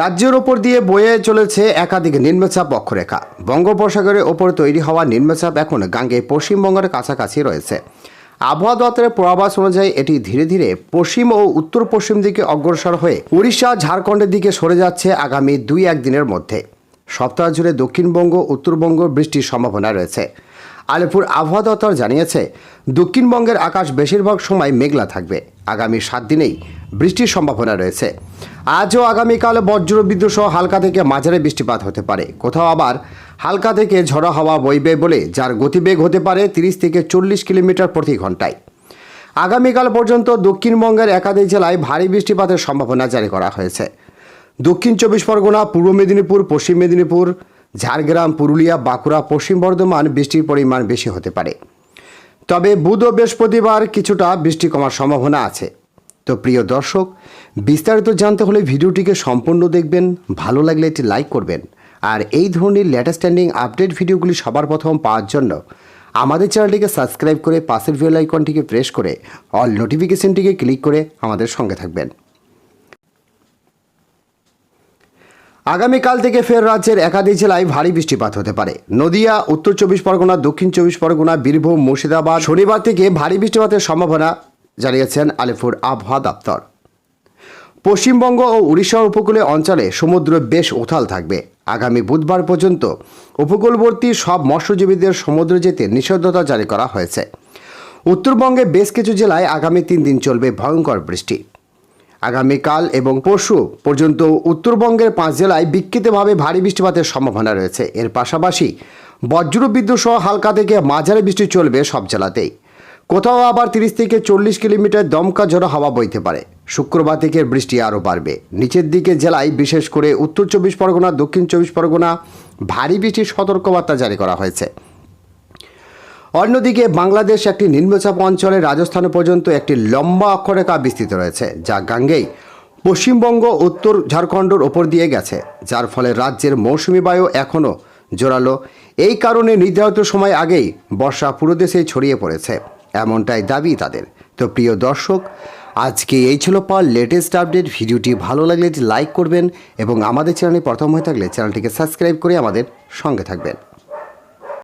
রাজ্যের ওপর দিয়ে বয়ে চলেছে একাধিক নিম্নচাপ অক্ষরেখা বঙ্গোপসাগরের ওপর তৈরি হওয়া নিম্নচাপ এখন গাঙ্গে পশ্চিমবঙ্গের কাছাকাছি রয়েছে। আবহাওয়া দপ্তরের পূর্বাভাস অনুযায়ী এটি ধীরে ধীরে পশ্চিম ও উত্তর পশ্চিম দিকে অগ্রসর হয়ে উড়িষ্যা, ঝাড়খণ্ডের দিকে সরে যাচ্ছে আগামী দুই একদিনের মধ্যে। সপ্তাহ জুড়ে দক্ষিণবঙ্গ, উত্তরবঙ্গ বৃষ্টির সম্ভাবনা রয়েছে। আলিপুর আবহাওয়া দপ্তর জানিয়েছে, দক্ষিণবঙ্গের আকাশ বেশিরভাগ সময় মেঘলা থাকবে। আগামী সাত দিনেই বৃষ্টির সম্ভাবনা রয়েছে। আজও আগামীকাল বজ্রবিদ্যুৎ সহ হালকা থেকে মাঝারি বৃষ্টিপাত হতে পারে। কোথাও আবার হালকা থেকে ঝড়ো হাওয়া বইবে বলে যার গতিবেগ হতে পারে তিরিশ থেকে চল্লিশ কিলোমিটার প্রতি ঘন্টায়। আগামীকাল পর্যন্ত দক্ষিণবঙ্গের একাধিক জেলায় ভারী বৃষ্টিপাতের সম্ভাবনা জারি করা হয়েছে। দক্ষিণ চব্বিশ পরগনা, পূর্ব মেদিনীপুর, পশ্চিম মেদিনীপুর, ঝাড়গ্রাম, পুরুলিয়া, বাঁকুড়া, পশ্চিম বর্ধমান বৃষ্টির পরিমাণ বেশি হতে পারে। তবে বুধ ও বৃহস্পতিবার কিছুটা বৃষ্টি কমার সম্ভাবনা আছে। তো প্রিয় দর্শক, বিস্তারিত জানতে হলে ভিডিওটিকে সম্পূর্ণ দেখবেন, ভালো লাগলে একটি লাইক করবেন। আর এই ধরনের লেটেস্ট স্ট্যান্ডিং আপডেট ভিডিওগুলি সবার প্রথম পাওয়ার জন্য আমাদের চ্যানেলটিকে সাবস্ক্রাইব করে পাশের বেল আইকনটিকে প্রেস করে অল নোটিফিকেশনটিকে ক্লিক করে আমাদের সঙ্গে থাকবেন। আগামীকাল থেকে ফের রাজ্যের একাধিক জেলায় ভারী বৃষ্টিপাত হতে পারে। নদিয়া, উত্তর চব্বিশ পরগনা, দক্ষিণ চব্বিশ পরগনা, বীরভূম, মুর্শিদাবাদ শনিবার থেকে ভারী বৃষ্টিপাতের সম্ভাবনা জানিয়েছেন আলিপুর আবহাওয়া দপ্তর। পশ্চিমবঙ্গ ও উড়িষ্যার উপকূলে অঞ্চলে সমুদ্র বেশ উথাল থাকবে। আগামী বুধবার পর্যন্ত উপকূলবর্তী সব মৎস্যজীবীদের সমুদ্রে যেতে নিষেধাজ্ঞা জারি করা হয়েছে। উত্তরবঙ্গে বেশ কিছু জেলায় আগামী তিন দিন চলবে ভয়ঙ্কর বৃষ্টি। আগামীকাল এবং পরশু পর্যন্ত উত্তরবঙ্গের পাঁচ জেলায় বিক্ষিপ্তভাবে ভারী বৃষ্টিপাতের সম্ভাবনা রয়েছে। এর পাশাপাশি বজ্রবিদ্যুৎ সহ হালকা থেকে মাঝারি বৃষ্টি চলবে সব জেলাতেই। কোথাও আবার তিরিশ থেকে চল্লিশ কিলোমিটার দমকা ঝড়ো হাওয়া বইতে পারে। শুক্রবার থেকে বৃষ্টি আরও বাড়বে। নিচের দিকে জেলায়, বিশেষ করে উত্তর চব্বিশ পরগনা, দক্ষিণ চব্বিশ পরগনা, ভারী বৃষ্টির সতর্কবার্তা জারি করা হয়েছে। অন্যদিকে বাংলাদেশ একটি নিম্নচাপ অঞ্চলে রাজস্থান পর্যন্ত একটি লম্বা অক্ষরেখা বিস্তৃত রয়েছে, যা গাঙ্গেই পশ্চিমবঙ্গ, উত্তর ঝাড়খণ্ডের ওপর দিয়ে গেছে, যার ফলে রাজ্যের মৌসুমি বায়ু এখনও জোরালো। এই কারণে নির্ধারিত সময় আগেই বর্ষা পুরো দেশে ছড়িয়ে পড়েছে। এমনটাই দাবি তাদের। তো প্রিয় দর্শক, আজকে এই ছিল পাওয়ার লেটেস্ট আপডেট। ভিডিওটি ভালো লাগলে লাইক করবেন এবং আমাদের চ্যানেলে প্রথম হয়ে থাকলে চ্যানেলটিকে সাবস্ক্রাইব করে আমাদের সঙ্গে থাকবেন।